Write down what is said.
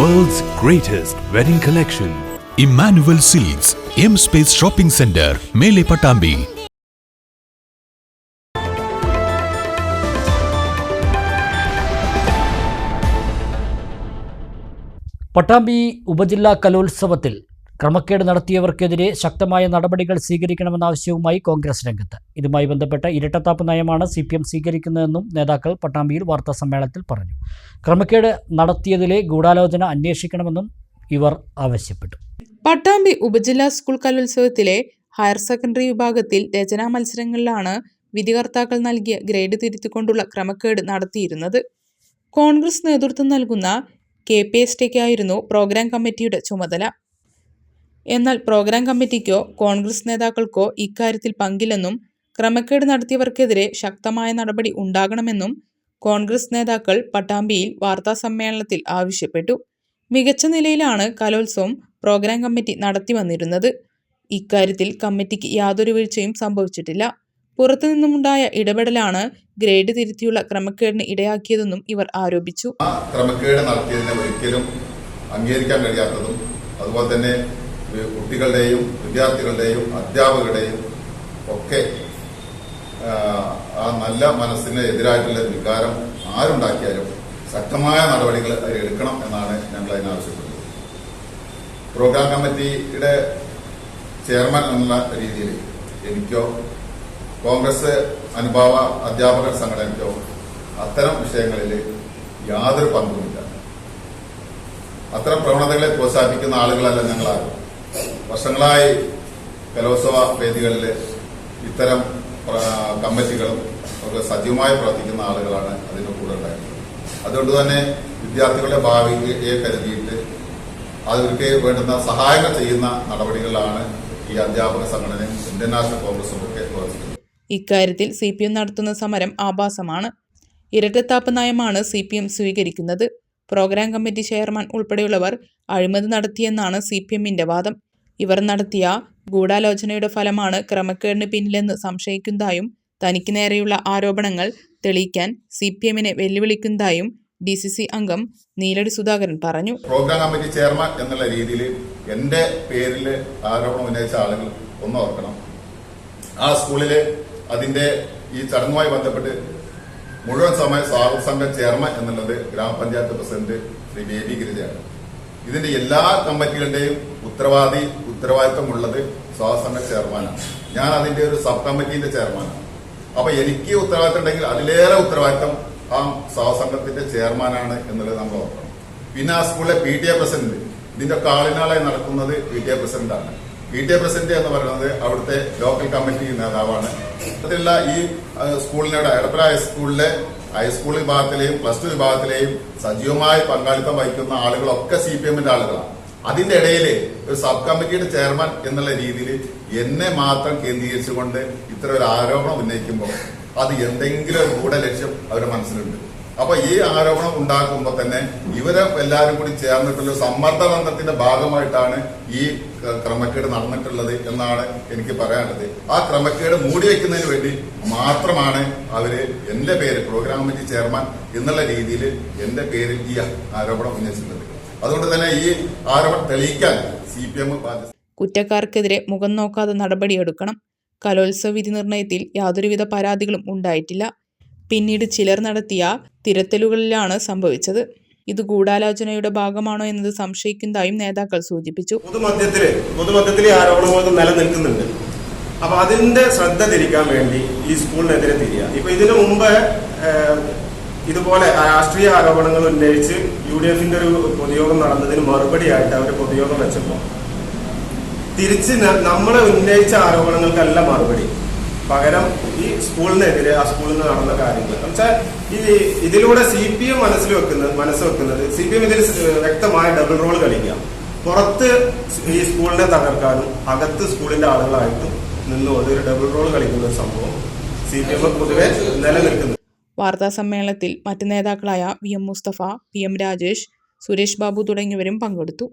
World's greatest wedding collection. Emmanuel silks M space shopping centre മേലെ പട്ടാമ്പി പട്ടാമ്പി ഉപജില്ലാ കലോത്സവത്തിൽ ക്രമക്കേട് നടത്തിയവർക്കെതിരെ ശക്തമായ നടപടികൾ സ്വീകരിക്കണമെന്ന ആവശ്യവുമായി കോൺഗ്രസ് രംഗത്ത്. ഇതുമായി ബന്ധപ്പെട്ട ഇരട്ടത്താപ്പ് നയമാണ് സി പി എം സ്വീകരിക്കുന്നതെന്നും നേതാക്കൾ പട്ടാമ്പിയിൽ വാർത്താ സമ്മേളനത്തിൽ പറഞ്ഞു. ക്രമക്കേട് നടത്തിയതിലെ ഗൂഢാലോചന അന്വേഷിക്കണമെന്നും ഇവർ ആവശ്യപ്പെട്ടു. പട്ടാമ്പി ഉപജില്ലാ സ്കൂൾ കലോത്സവത്തിലെ ഹയർ സെക്കൻഡറി വിഭാഗത്തിൽ രചനാ മത്സരങ്ങളിലാണ് വിധികർത്താക്കൾ നൽകിയ ഗ്രേഡ് തിരുത്തിക്കൊണ്ടുള്ള ക്രമക്കേട് നടത്തിയിരുന്നത്. കോൺഗ്രസ് നേതൃത്വം നൽകുന്ന കെ പി എസ് ടിക്കായിരുന്നു പ്രോഗ്രാം കമ്മിറ്റിയുടെ ചുമതല. എന്നാൽ പ്രോഗ്രാം കമ്മിറ്റിക്കോ കോൺഗ്രസ് നേതാക്കൾക്കോ ഇക്കാര്യത്തിൽ പങ്കില്ലെന്നും ക്രമക്കേട് നടത്തിയവർക്കെതിരെ ശക്തമായ നടപടി ഉണ്ടാകണമെന്നും കോൺഗ്രസ് നേതാക്കൾ പട്ടാമ്പിയിൽ വാർത്താസമ്മേളനത്തിൽ ആവശ്യപ്പെട്ടു. മികച്ച നിലയിലാണ് കലോത്സവം പ്രോഗ്രാം കമ്മിറ്റി നടത്തി വന്നിരുന്നത്. ഇക്കാര്യത്തിൽ കമ്മിറ്റിക്ക് യാതൊരു വീഴ്ചയും സംഭവിച്ചിട്ടില്ല. പുറത്തുനിന്നുമുണ്ടായ ഇടപെടലാണ് ഗ്രേഡ് തിരുത്തിയുള്ള ക്രമക്കേടിന് ഇടയാക്കിയതെന്നും ഇവർ ആരോപിച്ചു. ക്രമക്കേട് നടത്തിയതിനെ ഒരിക്കലും അംഗീകരിക്കാൻ കഴിയാത്തതും അതുപോലെ തന്നെ കുട്ടികളുടെയും വിദ്യാർത്ഥികളുടെയും അധ്യാപകരുടെയും ഒക്കെ ആ, നല്ല മനസ്സിന് എതിരായിട്ടുള്ള വികാരം ആരുണ്ടാക്കിയാലും ശക്തമായ നടപടികൾ എടുക്കണം എന്നാണ് ഞങ്ങൾ അതിനാവശ്യപ്പെടുന്നത് പ്രോഗ്രാം കമ്മിറ്റിയുടെ ചെയർമാൻ എന്നുള്ള രീതിയിൽ എനിക്കോ കോൺഗ്രസ് അനുഭാവ അധ്യാപകർ സംഘടനയ്ക്കോ അത്തരം വിഷയങ്ങളിൽ യാതൊരു പങ്കുമില്ല. അത്തരം പ്രവണതകളെ പ്രോത്സാഹിപ്പിക്കുന്ന ആളുകളല്ല ഞങ്ങളാരും. വർഷങ്ങളായി കലോത്സവ വേദികളിൽ ഇത്തരം കമ്മിറ്റികളും ഒക്കെ സജീവമായി പ്രവർത്തിക്കുന്ന ആളുകളാണ് അതിന്റെ കൂടെ ഉണ്ടായിരുന്നത്. അതുകൊണ്ട് തന്നെ വിദ്യാർത്ഥികളുടെ ഭാവിയെ കരുതിയിട്ട് അവർക്ക് വേണ്ടുന്ന സഹായങ്ങൾ ചെയ്യുന്ന നടപടികളാണ് ഈ അധ്യാപക സംഘടനയും ഇന്ത്യൻ നാഷണൽ കോൺഗ്രസും ഒക്കെ പ്രവർത്തിക്കുന്നത്. ഇക്കാര്യത്തിൽ സി പി എം നടത്തുന്ന സമരം ആഭാസമാണ്. ഇരട്ടത്താപ്പ് നയമാണ് സി പി എം സ്വീകരിക്കുന്നത്. പ്രോഗ്രാം കമ്മിറ്റി ചെയർമാൻ ഉൾപ്പെടെയുള്ളവർ അഴിമതി നടത്തിയെന്നാണ് സി പി എമ്മിന്റെ വാദം. ഇവർ നടത്തിയ ഗൂഢാലോചനയുടെ ഫലമാണ് ക്രമക്കേടിന് പിന്നിലെന്ന് സംശയിക്കുന്നതായും തനിക്ക് നേരെയുള്ള ആരോപണങ്ങൾ തെളിയിക്കാൻ സി പി എമ്മിനെ വെല്ലുവിളിക്കുന്നതായും ഡി സി സി അംഗം നീലടി സുധാകരൻ പറഞ്ഞു. പ്രോഗ്രാം കമ്മിറ്റി ചെയർമാൻ എന്നുള്ള രീതിയിൽ എന്റെ പേരിൽ ആരോപണം ഉന്നയിച്ച ആളുകൾ ഒന്ന് ഓർക്കണം. ആ സ്കൂളിൽ അതിന്റെ ഈ ചടങ്ങുമായി ബന്ധപ്പെട്ട് മുഴുവൻ സമയ സ്വാഗത സംഘം ചെയർമാൻ എന്നുള്ളത് ഗ്രാമപഞ്ചായത്ത് പ്രസിഡന്റ് ശ്രീ ബേബി ഗിരിജയാണ്. ഇതിന്റെ എല്ലാ കമ്മിറ്റികളുടെയും ഉത്തരവാദി ഉത്തരവാദിത്തമുള്ളത് സംഘ ചെയർമാനാണ്. ഞാൻ അതിന്റെ ഒരു സബ് കമ്മിറ്റിന്റെ ചെയർമാനാണ്. അപ്പൊ എനിക്ക് ഉത്തരവാദിത്തം ഉണ്ടെങ്കിൽ അതിലേറെ ഉത്തരവാദിത്തം ആ സഹസംഘത്തിന്റെ സംഘത്തിന്റെ ചെയർമാനാണ് എന്നുള്ളത് നമ്മൾ ഓർക്കണം. പിന്നെ ആ സ്കൂളിലെ പി ടി എ പ്രസിഡന്റ് ഇതിന്റെ ഒക്കെ ആളിനാളായി നടക്കുന്നത് പി ടി എ പ്രസിഡന്റാണ്. പി ടി എ പ്രസിഡന്റ് എന്ന് പറയുന്നത് അവിടുത്തെ ലോക്കൽ കമ്മിറ്റി നേതാവാണ്. അതിലുള്ള ഈ സ്കൂളിനോട് എടപ്പര ഹൈസ്കൂളിലെ ഹൈസ്കൂൾ വിഭാഗത്തിലെയും പ്ലസ് ടു വിഭാഗത്തിലെയും സജീവമായി പങ്കാളിത്തം വഹിക്കുന്ന ആളുകളൊക്കെ സി പി എമ്മിന്റെ ആളുകളാണ്. അതിന്റെ ഇടയിൽ ഒരു സബ് കമ്മിറ്റിയുടെ ചെയർമാൻ എന്നുള്ള രീതിയിൽ എന്നെ മാത്രം കേന്ദ്രീകരിച്ചുകൊണ്ട് ഇത്ര ഒരു ആരോപണം ഉന്നയിക്കുമ്പോൾ അത് എന്തെങ്കിലും ഒരു ഗൂഢലക്ഷ്യം അവരുടെ മനസ്സിലുണ്ട്. അപ്പൊ ഈ ആരോപണം ഉണ്ടാക്കുമ്പോൾ തന്നെ ഇവരെ എല്ലാവരും കൂടി ചേർന്നിട്ടുള്ള ഒരു സമ്മർദ്ദ ബന്ധത്തിന്റെ ഭാഗമായിട്ടാണ് ഈ ക്രമക്കേട് നടന്നിട്ടുള്ളത് എന്നാണ് എനിക്ക് പറയാനുള്ളത്. ആ ക്രമക്കേട് മൂടി വെക്കുന്നതിന് വേണ്ടി മാത്രമാണ് അവർ എന്റെ പേര് പ്രോഗ്രാം കമ്മിറ്റി ചെയർമാൻ എന്നുള്ള രീതിയിൽ എന്റെ പേരിൽ ഈ ആരോപണം ഉന്നയിച്ചിട്ടുള്ളത്. അതുകൊണ്ട് തന്നെ ഈ ആരോപണം തെളിയിക്കാൻ സി പി എം ബാധ്യത. കുറ്റക്കാർക്കെതിരെ മുഖം നോക്കാതെ നടപടിയെടുക്കണം കലോത്സവ വിധി നിർണയത്തിൽ യാതൊരുവിധ പരാതികളും ഉണ്ടായിട്ടില്ല. പിന്നീട് ചിലർ നടത്തിയ തിരുത്തലുകളിലാണ് സംഭവിച്ചത്. ഇത് ഗൂഢാലോചനയുടെ ഭാഗമാണോ എന്നത് സംശയിക്കുന്നതായും നേതാക്കൾ സൂചിപ്പിച്ചു. പൊതുമധ്യത്തിൽ പൊതുമധ്യത്തിൽ ഈ ആരോപണങ്ങളൊക്കെ നിലനിൽക്കുന്നുണ്ട്. അപ്പൊ അതിന്റെ ശ്രദ്ധ തിരിക്കാൻ വേണ്ടി ഈ സ്കൂളിനെതിരെ തിരിയ. ഇപ്പൊ ഇതിനു മുമ്പ് ഇതുപോലെ രാഷ്ട്രീയ ആരോപണങ്ങൾ ഉന്നയിച്ച് യു ഡി എഫിന്റെ ഒരു പൊതുയോഗം നടന്നതിന് മറുപടിയായിട്ട് അവർ പൊതുയോഗം വെച്ചപ്പോൾ തിരിച്ച് നമ്മളെ ഉന്നയിച്ച ആരോപണങ്ങൾക്കല്ല മറുപടി. പകരം ഈ സ്കൂളിനെതിരെ ആ സ്കൂളിൽ നിന്ന് നടന്ന കാര്യങ്ങൾ. എന്നുവെച്ചാൽ ഈ ഇതിലൂടെ സി പി എം മനസ്സിൽ വെക്കുന്നത് മനസ്സ് വെക്കുന്നത് സി പി എം ഇതിൽ വ്യക്തമായ ഡബിൾ റോൾ കളിക്കുക. പുറത്ത് ഈ സ്കൂളിനെ തകർക്കാനും അകത്ത് സ്കൂളിന്റെ ആളുകളായിട്ടും നിന്നുകൊണ്ട് ഒരു ഡബിൾ റോൾ കളിക്കുന്ന ഒരു സംഭവം സി പി എം പൊതുവെ നിലനിൽക്കുന്നു. വാർത്താ സമ്മേളനത്തിൽ മറ്റ് നേതാക്കളായ V M Musthafa P M Rajesh Suresh Babu തുടങ്ങിയവരും പങ്കെടുത്തു.